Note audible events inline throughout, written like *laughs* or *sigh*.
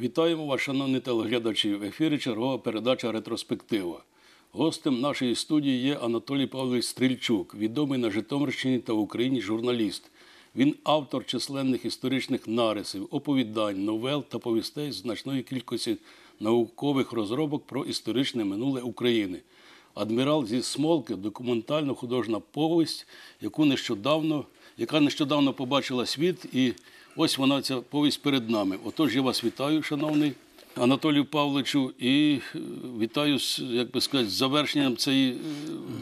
Вітаємо вас, шановні телеглядачі. В ефірі чергова передача Ретроспектива. Гостем нашої студії є Анатолій Павлович Стрільчук, відомий на Житомирщині та в Україні журналіст. Він автор численних історичних нарисів, оповідань, новел та повістей з значної кількості наукових розробок про історичне минуле України. Адмірал зі Смолки документально художня повість, яку нещодавно, яка нещодавно побачила світ, і ось вона ця повість перед нами. Отож, я вас вітаю, шановний Анатолію Павловичу, і е, вітаю з, як би сказати, з завершенням цієї е,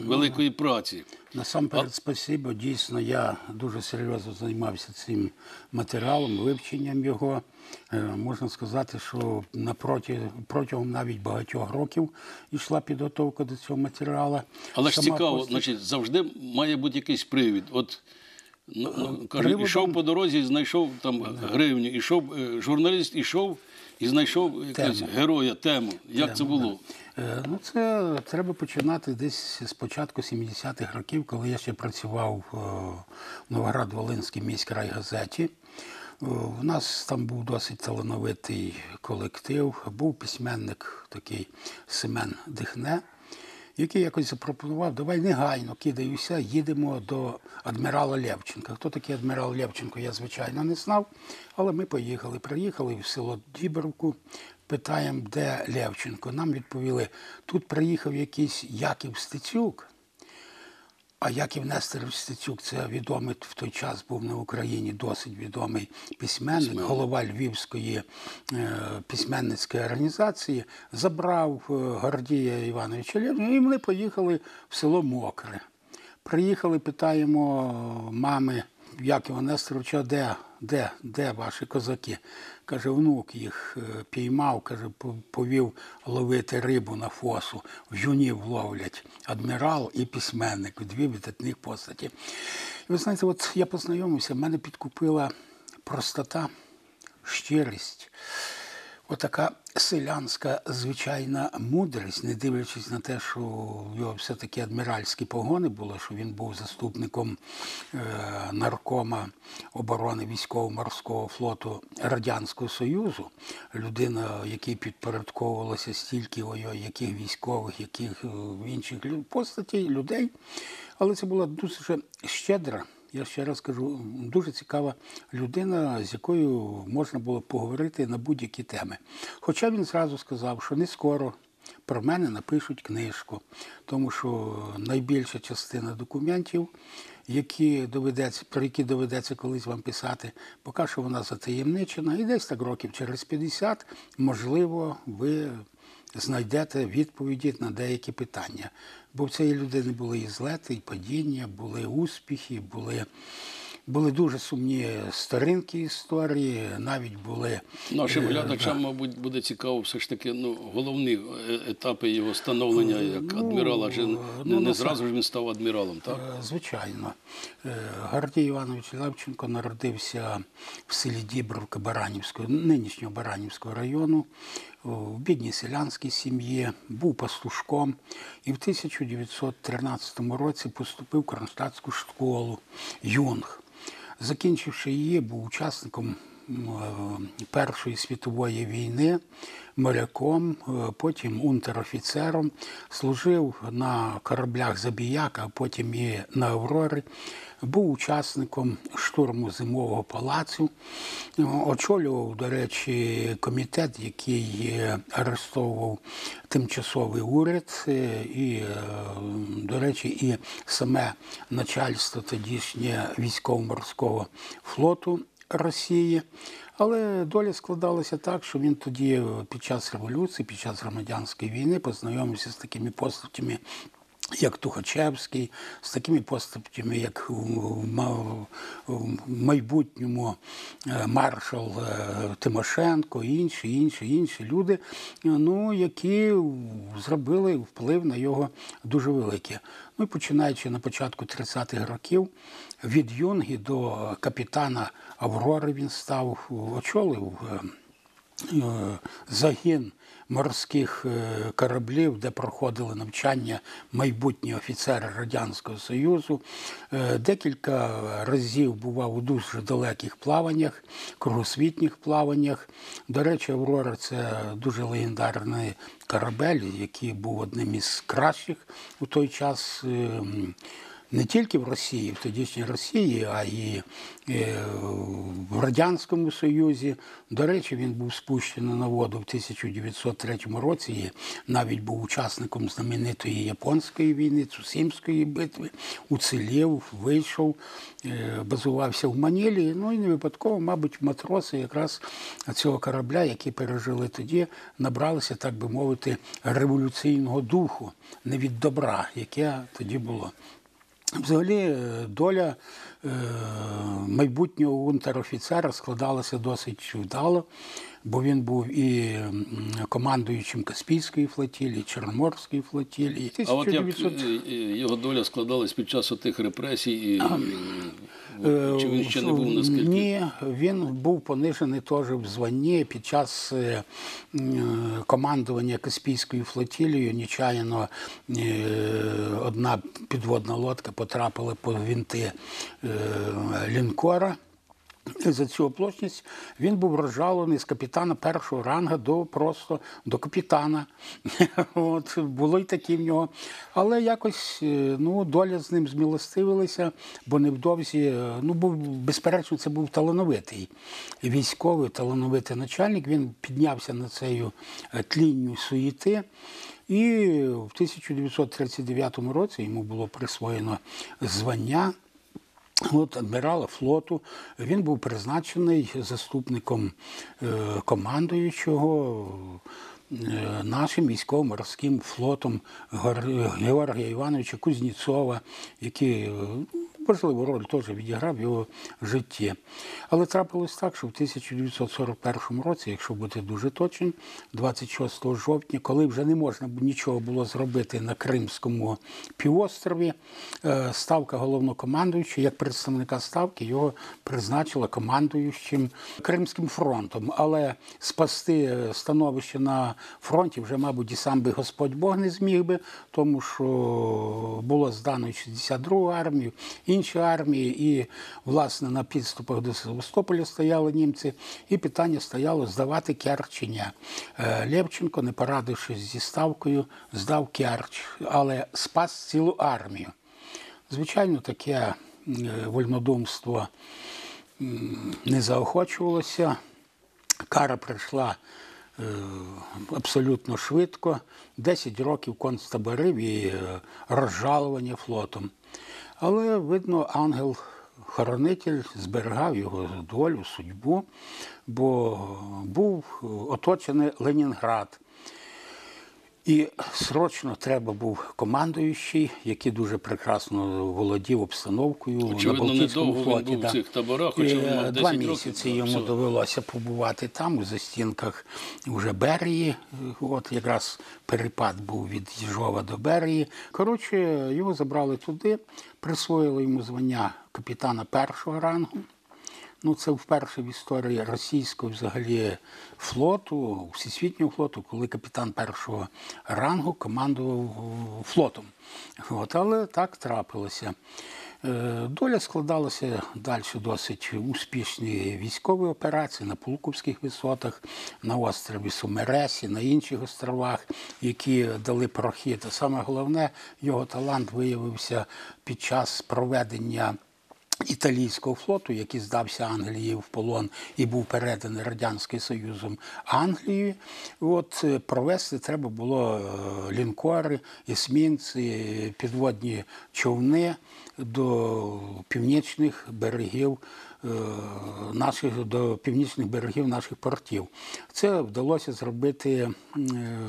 великої праці. Насамперед, спасибо. Дійсно, я дуже серйозно займався цим матеріалом, вивченням його. Е, Можна сказати, що напроти, протягом навіть багатьох років йшла підготовка до цього матеріалу. Але ж цікаво, постать- значить, завжди має бути якийсь привід. От ну, ну, кажуть, Приводом- ішов по дорозі, знайшов там гривню, ішов е, журналіст, ішов і знайшов якогось героя, тему. Як це було? Е, Ну, це треба починати десь з початку 70-х років, коли я ще працював е, в Новоград-Волинській міській райгазеті. Е, У нас там був досить талановитий колектив, був письменник такий Семен Дихне, який якось запропонував, давай негайно кидаюся, їдемо до адмірала Левченка. Хто такий адмірал Левченко, я звичайно не знав, але ми поїхали. Приїхали в село Дібровку, питаємо, де Левченко. Нам відповіли, тут приїхав якийсь Яків Стецюк. А Яків Нестерович Стецюк, це відомий в той час був на Україні досить відомий письменник, голова Львівської е, письменницької організації, забрав е, Гордія Івановича Лєвну, і вони поїхали в село Мокре. Приїхали, питаємо мами Якова Нестеровича, де, де, де ваші козаки? Каже, внук їх е, піймав, каже, повів ловити рибу на фосу. В юнів ловлять адмірал і письменник, дві видатних постаті. І ви знаєте, от я познайомився, мене підкупила простота, щирість. Отака селянська звичайна мудрість, не дивлячись на те, що в його все-таки адміральські погони були, що він був заступником е, наркома оборони військово-морського флоту Радянського Союзу, людина, якій підпорядковувалося стільки ой-ой, яких військових, яких е, інших постатей, людей. Але це була дуже щедра я ще раз кажу, дуже цікава людина, з якою можна було поговорити на будь-які теми. Хоча він зразу сказав, що не скоро про мене напишуть книжку, тому що найбільша частина документів, які доведеться, про які доведеться колись вам писати, поки що вона затаємничена, і десь так років через 50, можливо, ви знайдете відповіді на деякі питання. Бо в цієї людини були і злети, і падіння, були успіхи, були, були дуже сумні сторінки історії, навіть були. Нашим е, глядачам, мабуть, буде цікаво все ж таки ну, головні е, етапи його становлення як адмірала. Адже не, ну, не зразу ж він став адміралом, так? Е, Звичайно. Е, Гордій Іванович Левченко народився в селі Дібровка Баранівського, нинішнього Баранівського району, в бідній селянській сім'ї, був пастушком і в 1913 році поступив в Кронштадтську школу Юнг. Закінчивши її, був учасником Першої світової війни, моряком, е, потім унтер-офіцером, служив на кораблях Забіяка, а потім і на Аврорі. Був учасником штурму зимового палацу, Е, очолював, до речі, комітет, який е, арештовував тимчасовий уряд, е, і, е, до речі, і саме начальство тодішнє військово-морського флоту Росії. Але доля складалася так, що він тоді е, під час революції, під час громадянської війни познайомився з такими постатями. Як Тухачевський, з такими постатями, як у майбутньому е, маршал е, Тимошенко, інші, інші, інші люди, ну, які зробили вплив на його дуже великий. Ну і починаючи на початку 30-х років, від юнги до капітана Аврори він став очолив. е, е, загін морських е, кораблів, де проходили навчання майбутні офіцери Радянського Союзу. Декілька разів бував у дуже далеких плаваннях, кругосвітніх плаваннях. До речі, Аврора це дуже легендарний корабель, який був одним із кращих у той час. Не тільки в Росії, в тодішній Росії, а й е, в Радянському Союзі. До речі, він був спущений на воду в 1903 році. І навіть був учасником знаменитої японської війни, Цусимської битви, уцілів, вийшов, е, базувався в Манілі. Ну і не випадково, мабуть, матроси якраз цього корабля, які пережили тоді, набралися, так би мовити, революційного духу, не від добра, яке тоді було. Взагалі, е, доля е, майбутнього унтер-офіцера складалася досить вдало, бо він був і командуючим Каспійської флотілії, Чорноморської флотілії. А от як 1900 е, його доля складалась під час отих репресій, і *clears throat* чи він ще не був наскільки? Ні, він був понижений теж в званні під час е, командування Каспійською флотілією. Нечаянно е, одна підводна лодка потрапила по вінти е, лінкора. *clears throat* За цю оплошність він був розжалений з капітана першого рангу до просто до капітана. *laughs* От було й такі в нього. Але якось е, ну, доля з ним змілостивилася, бо невдовзі, е, ну був безперечно, це був талановитий військовий, талановитий начальник. Він піднявся на цею е, тлінню суєти. І в 1939 році йому було присвоєно звання. От адмірала флоту. Він був призначений заступником е, командуючого е, нашим військово-морським флотом Георгія Івановича Кузнєцова, який е, важливу роль теж відіграв в його житті. Але трапилось так, що в 1941 році, якщо бути дуже точним, 26 жовтня, коли вже не можна нічого було зробити на Кримському півострові, е, ставка головнокомандуючого, як представника ставки, його призначила командуючим Кримським фронтом. Але спасти становище на фронті вже, мабуть, і сам би Господь Бог не зміг би, тому що було здано 62-гу армію, інші армії, і, власне, на підступах до Севастополя стояли німці, і питання стояло здавати Керчення. Е, Левченко, не порадившись зі ставкою, здав Керч, але спас цілу армію. Звичайно, таке е, вольнодумство не заохочувалося. Кара прийшла е, абсолютно швидко. 10 років концтаборів і розжалування флотом. Але, видно, ангел-хоронитель зберігав його долю, судьбу, бо був оточений Ленінград. І срочно треба був командуючий, який дуже прекрасно володів обстановкою Очевидно, на Балтійському він флоті. був в цих таборах, І, мав е, 10 Два місяці так, йому все. довелося побувати там, у застінках вже Берії. От якраз перепад був від Їжова до Берії. Коротше, його забрали туди, присвоїли йому звання капітана першого рангу. Ну, це вперше в історії російського взагалі флоту, всесвітнього флоту, коли капітан першого рангу командував флотом. От, але так трапилося. Е, Доля складалася далі досить успішні військові операції на Пулковських висотах, на острові Сумересі, на інших островах, які дали прохід. А саме головне, його талант виявився під час проведення італійського флоту, який здався Англії в полон і був переданий Радянським Союзом Англії. От е, провести треба було е, лінкори, есмінці, підводні човни до північних берегів наших до північних берегів наших портів. Це вдалося зробити е,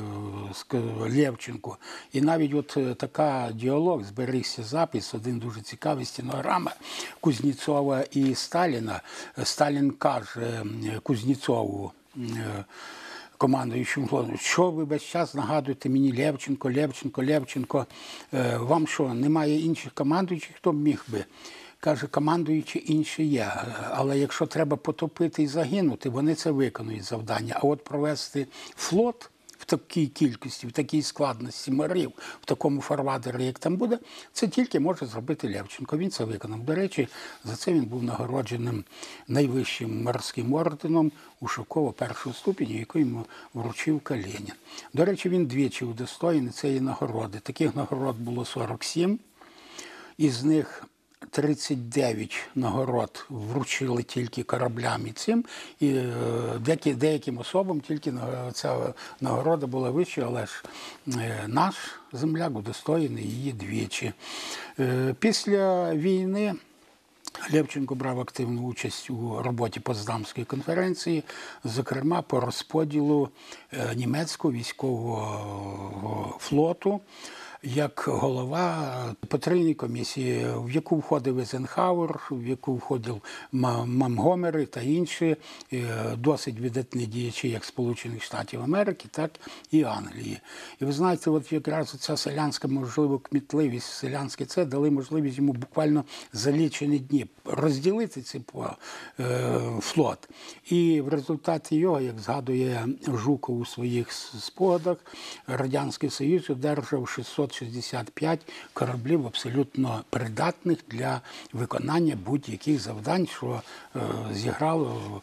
Лєвченку. І навіть от е, така діалог зберігся запис, один дуже цікавий стенограма Кузнєцова і Сталіна. Сталін каже е, Кузнєцову. е, командуючим флотом, що ви весь час нагадуєте мені Левченко, Левченко, Левченко. Е, Вам що, немає інших командуючих, хто міг би? Каже, командуючи інші є. Але якщо треба потопити і загинути, вони це виконують завдання. А от провести флот в такій кількості, в такій складності морів, в такому фарватері, як там буде, це тільки може зробити Левченко. Він це виконав. До речі, за це він був нагородженим найвищим морським орденом Ушакова першого ступеня, який йому вручив Калєнін. До речі, він двічі удостоєний цієї нагороди. Таких нагород було 47, із них 39 нагород вручили тільки кораблям і цим, і е, деякі, деяким особам тільки ця нагорода була вища, але ж е, наш земляк удостоєний її двічі. Е, Після війни Левченко брав активну участь у роботі Потсдамської конференції, зокрема по розподілу німецького військового флоту як голова потрійної комісії, в яку входив Езенхауер, в яку входив Мамгомери та інші е, досить видатні діячі як Сполучених Штатів Америки, так і Англії. І ви знаєте, от якраз ця селянська, можливо, кмітливість, селянське це дали можливість йому буквально за лічені дні розділити цей флот. І в результаті його, як згадує Жуков у своїх спогадах, Радянський Союз одержав 665 кораблів абсолютно придатних для виконання будь-яких завдань, що е, зіграло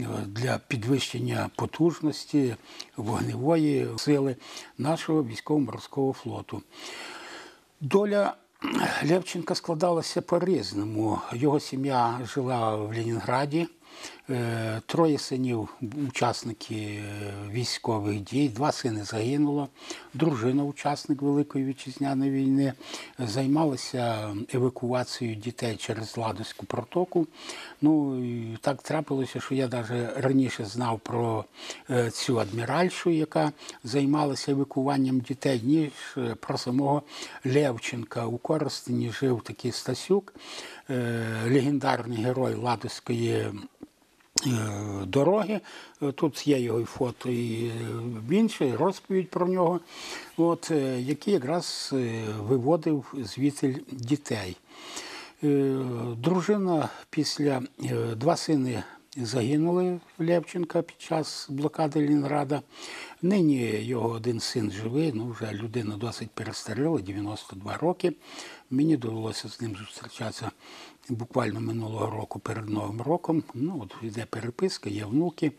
е, для підвищення потужності вогневої сили нашого військово-морського флоту. Доля Левченка складалася по-різному. Його сім'я жила в Ленінграді. Е, Троє синів, учасники е, військових дій, два сини загинуло. Дружина, учасник Великої вітчизняної війни, займалася евакуацією дітей через Ладозьку протоку. Ну і так трапилося, що я навіть раніше знав про е, цю адміральшу, яка займалася евакуванням дітей, ніж про самого Левченка. У Коростені жив такий Стасюк, легендарний герой Ладозької е, дороги. Е, Тут є його фото, і е, інше, розповідь про нього, от, е, який якраз е, виводив звідти дітей. Е, Дружина після е, два сини загинули Левченка під час блокади Лінграда. Нині його один син живий, ну вже людина досить перестаріла, 92 роки. Мені довелося з ним зустрічатися буквально минулого року перед Новим роком. Ну, от йде переписка, є внуки,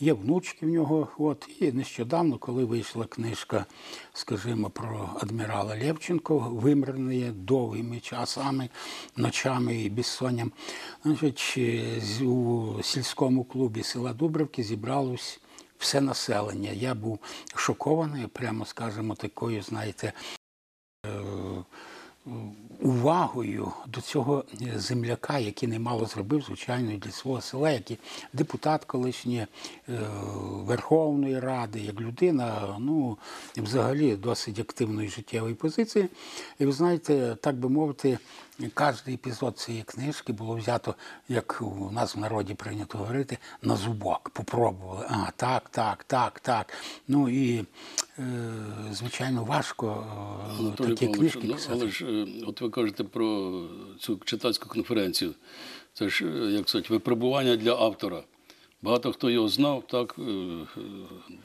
є внучки в нього. От. І нещодавно, коли вийшла книжка, скажімо, про адмірала Левченко, вимрений довгими часами, ночами і безсонням, значить, у сільському клубі села Дубровки зібралось все населення. Я був шокований, прямо скажемо, такою, знаєте, увагою до цього земляка, який немало зробив, звичайно, для свого села, як і депутат колишній е, Верховної Ради, як людина, ну, взагалі досить активної життєвої позиції. І ви знаєте, так би мовити, кожен епізод цієї книжки було взято, як у нас в народі прийнято говорити, на зубок. Попробували. А, так, так, так, так. Ну і, е, звичайно, важко е, такі Павлович, книжки ну, писати. але ж е, от ви кажете про цю читацьку конференцію. Це ж, е, як сказати, випробування для автора. Багато хто його знав, так е,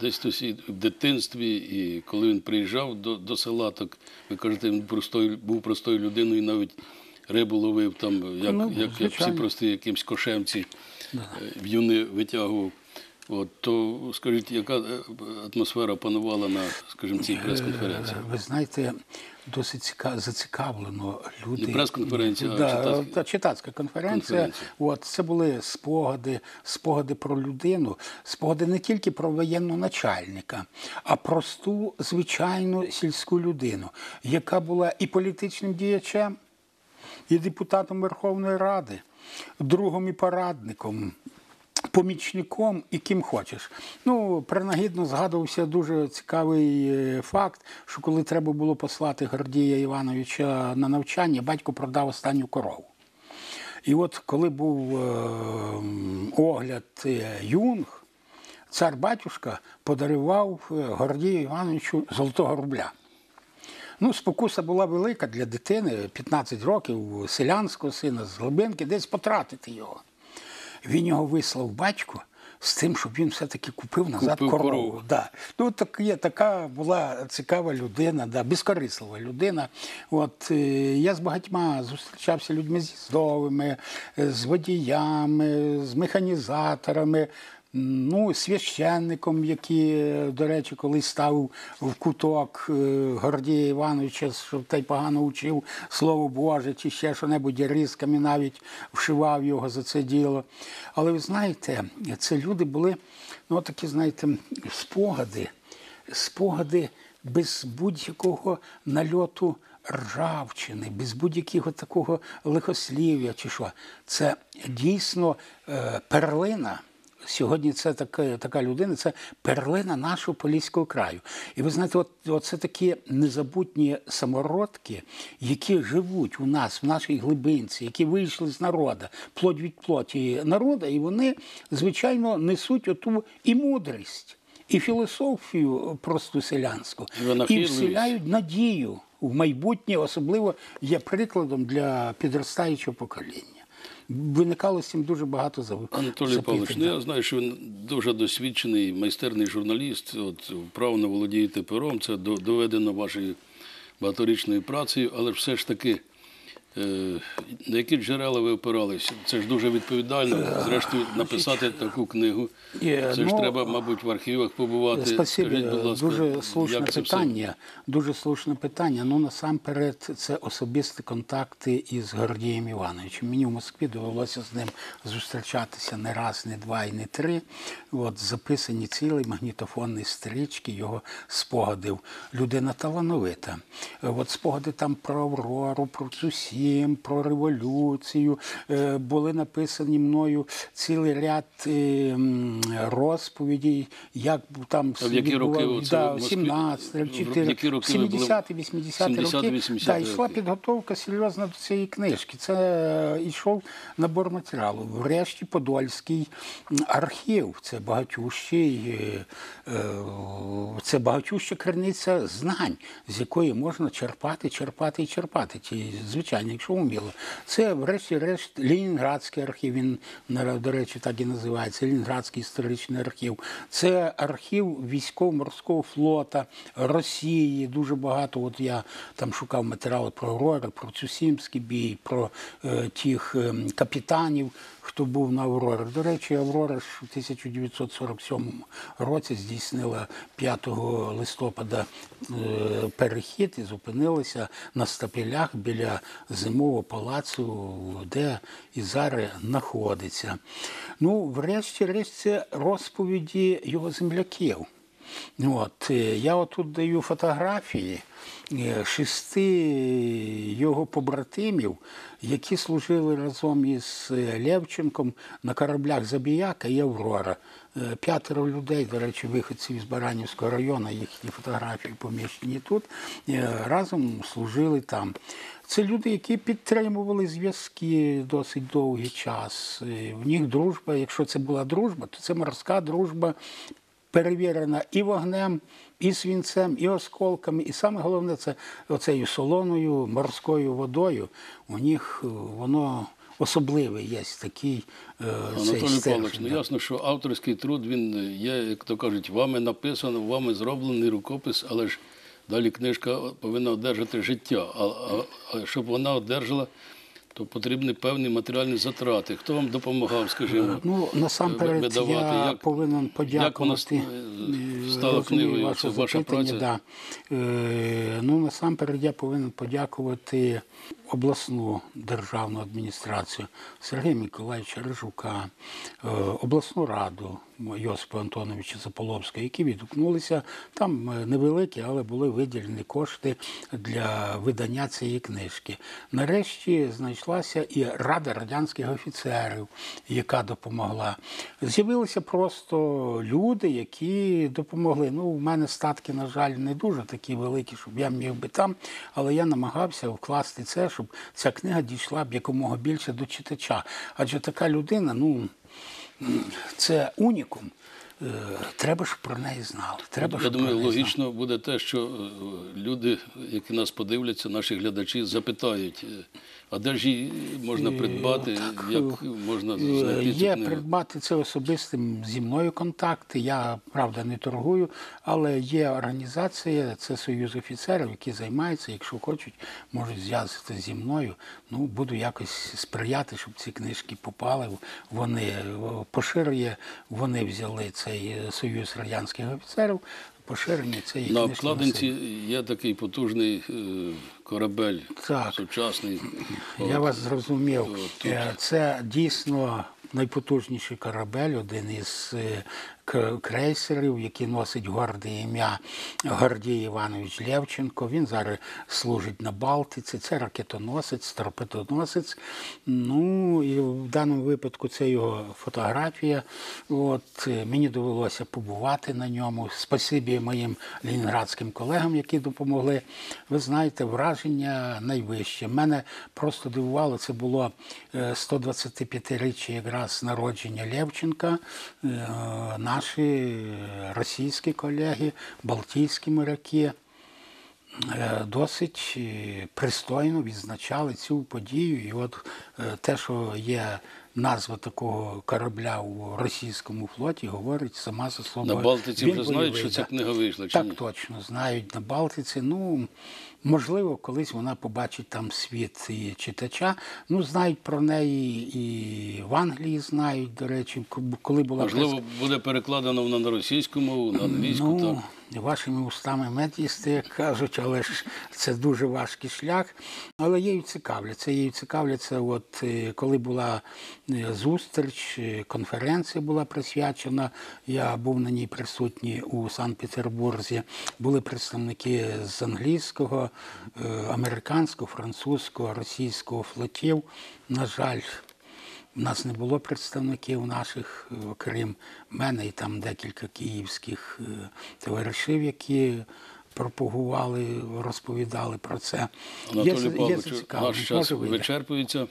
десь і в дитинстві, і коли він приїжджав до, до села, так ви кажете, він простою, був простою людиною, навіть рибу ловив там, як, Ну, як, як всі прості якимсь кошемці е, в юни витягував. От, то скажіть, яка е, атмосфера панувала на, скажімо, цій прес-конференції? Ви знаєте, досить ціка- зацікавлено люди. Не прес-конференція, а да, читацька. та, читацька конференція. Конференція. От, це були спогади, спогади про людину, спогади не тільки про воєнного начальника, а просту, звичайну сільську людину, яка була і політичним діячем, і депутатом Верховної Ради, другом і порадником, помічником і ким хочеш. Ну, принагідно згадувався дуже цікавий е, факт, що коли треба було послати Гордія Івановича на навчання, батько продав останню корову. І от коли був е, огляд е, Юнг, цар батюшка подарував е, Гордію Івановичу золотого рубля. Ну, спокуса була велика для дитини, 15 років, селянського сина з глибинки, десь потратити його. Він його вислав батьку з тим, щоб він все-таки купив назад Купив корову. корову. Да. Ну, так є, така була цікава людина, да, безкорислива людина. От, е, я з багатьма зустрічався людьми з'їздовими, е, з водіями, з механізаторами. Ну, священником, який, до речі, колись став в куток е, Гордія Івановича, щоб той погано учив Слово Боже, чи ще що-небудь різками навіть вшивав його за це діло. Але ви знаєте, це люди були, ну, такі, знаєте, спогади, спогади без будь-якого нальоту ржавчини, без будь-якого такого лихослів'я чи що. Це дійсно е, перлина. Сьогодні це така, така людина, це перлина нашого Поліського краю. І ви знаєте, от, от це такі незабутні самородки, які живуть у нас, в нашій глибинці, які вийшли з народу, плоть від плоті народу, і вони, звичайно, несуть оту і мудрість, і філософію просту селянську, І і вселяють надію в майбутнє, особливо є прикладом для підростаючого покоління. Виникало з цим дуже багато зав... Анатолій Павлович, ну я знаю, що він дуже досвідчений майстерний журналіст. От вправно володієте пером, це доведено вашою багаторічною працею, але все ж таки. Е, На які джерела ви опиралися? Це ж дуже відповідально. Зрештою, написати таку книгу. Е, Це ж ну, треба, мабуть, в архівах побувати. Спасибі, Скажіть, будь ласка, дуже слушне як це все? питання. Дуже слушне питання. Ну насамперед, це особисті контакти із Гордієм Івановичем. Мені в Москві довелося з ним зустрічатися не раз, не два і не три. От записані цілий магнітофонний стрічки його спогадів. Людина талановита. Е, От спогади там про Аврору, про Цусім, про революцію. Е, Були написані мною цілий ряд е, розповідей, як там які роки да, 17 В 4, які роки 70 80 роки. 70-80 йшла підготовка серйозна до цієї книжки. Це е, йшов набор матеріалу. Врешті Подольський архів. Це багатющий, це багатюща криниця знань, з якої можна черпати, черпати і черпати. Ті, якщо вміло. Це, врешті-решт, Ленінградський архів. Він до речі, так і називається. Ленінградський історичний архів. Це архів військово-морського флота Росії. Дуже багато. От я там шукав матеріали про Аврори, про Цюсімський бій, про е, тих е, капітанів, хто був на Аврорі. До речі, Аврора ж у 1947 році здійснила 5 листопада е, перехід і зупинилася на стапелях біля зимового палацу, де і зараз знаходиться. Ну, врешті-решт, це розповіді його земляків. От, е, я отут даю фотографії е, шести його побратимів, які служили разом із е, Левченком на кораблях Забіяка і Аврора. П'ятеро людей, до речі, виходців із Баранівського району, їхні фотографії поміщені тут, разом служили там. Це люди, які підтримували зв'язки досить довгий час. В них дружба, якщо це була дружба, то це морська дружба перевірена і вогнем, і свінцем, і осколками. І саме головне це оцею солоною морською водою. У них е, воно особливе є такий е, цей Анатолій Павлович, ну ясно, що авторський труд він є, як то кажуть, вами написано, вами зроблений рукопис, але ж далі книжка повинна одержати життя. А, а, а щоб вона одержала, то потрібні певні матеріальні затрати. Хто вам допомагав, скажімо? Ну, насамперед, видавати? я Як- повинен як вона подякувати. е, стала книгою? ваше Це ваша праця? Да. Е, ну, насамперед, я повинен подякувати обласну державну адміністрацію Сергія Миколаївича Рижука, е, обласну раду Йосипа Антоновича Заполовського, які відгукнулися. Там е, невеликі, але були виділені кошти для видання цієї книжки. Нарешті знайшлася і Рада радянських офіцерів, яка допомогла. З'явилися просто люди, які допомогли. Ну, у мене статки, на жаль, не дуже такі великі, щоб я міг би там, але я намагався вкласти це, щоб ця книга дійшла б якомога більше до читача. Адже така людина, ну це унікум. Е, треба ж про неї знали. Треба Я щоб думаю, про неї логічно буде те, що е, люди, які нас подивляться, наші глядачі, запитають, е, а де ж її можна придбати, як можна знайти Є книгу? придбати це особистим зі мною контакти. Я правда не торгую, але є організація, це Союз офіцерів, які займаються. Якщо хочуть, можуть зв'язатися зі мною. Ну буду якось сприяти, щоб ці книжки попали. Вони поширює. Вони взяли цей е, союз радянських офіцерів. Поширення цієї На обкладинці є такий потужний е, корабель Так. сучасний. Я вас зрозумів. От Е, Це дійсно найпотужніший корабель, один із крейсерів, який носить горде ім'я Гордій Іванович Левченко. Він зараз служить на Балтиці. Це ракетоносець, торпедоносець. Ну і в даному випадку це його фотографія. От е, мені довелося побувати на ньому. Спасибі моїм ленінградським колегам, які допомогли. Ви знаєте, враження найвище. Мене просто дивувало, це було е, 125-річчя якраз народження Левченка. Наші російські колеги, балтійські моряки е, досить е, пристойно відзначали цю подію. І от е, те, що є назва такого корабля у російському флоті, говорить сама за собою. На Балтиці Він вже знають, що ця книга вийшла, чи Так ні? точно знають на Балтиці. Ну можливо, колись вона побачить там світ і читача. Ну знають про неї і в Англії знають. До речі, коли була Можливо, буде перекладено вона на російську мову, на англійську. Ну, так. Вашими устами медісти, як кажуть, але ж це дуже важкий шлях. Але її цікавляться. Її цікавляться, от е, коли була е, зустріч, е, конференція була присвячена. Я був на ній присутній у Санкт-Петербурзі. Були представники з англійського, американського, французького, російського флотів. На жаль, у нас не було представників наших, е, окрім мене, і там декілька київських е, товаришів, які пропагували, розповідали про це. Анатолій Павлович, наш час вийде. вичерпується.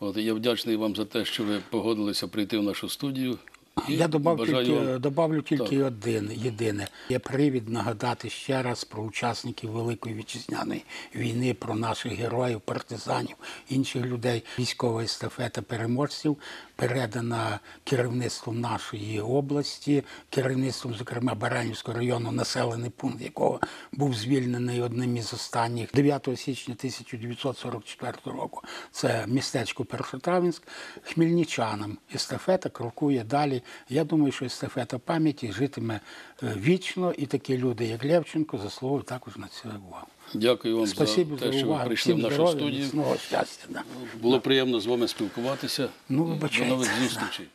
От, я вдячний вам за те, що ви погодилися прийти в нашу студію. Я добав тільки, добавлю тільки один єдине. Є привід нагадати ще раз про учасників Великої вітчизняної війни, про наших героїв, партизанів, інших людей. військової естафета переможців передана керівництвом нашої області, керівництвом, зокрема, Баранівського району, населений пункт якого був звільнений одним із останніх 9 січня 1944 року. Це містечко Першотравінськ. Хмельничанам естафета крокує далі. Я думаю, що естафета пам'яті житиме е, вічно, і такі люди, як Левченко, заслуговують також на це увагу. Дякую вам Спасибо за те, за що ви прийшли прийшли в нашу здоров'я, студію. Було щастя. Да. Було приємно з вами спілкуватися. Ну, До нових зустрічей.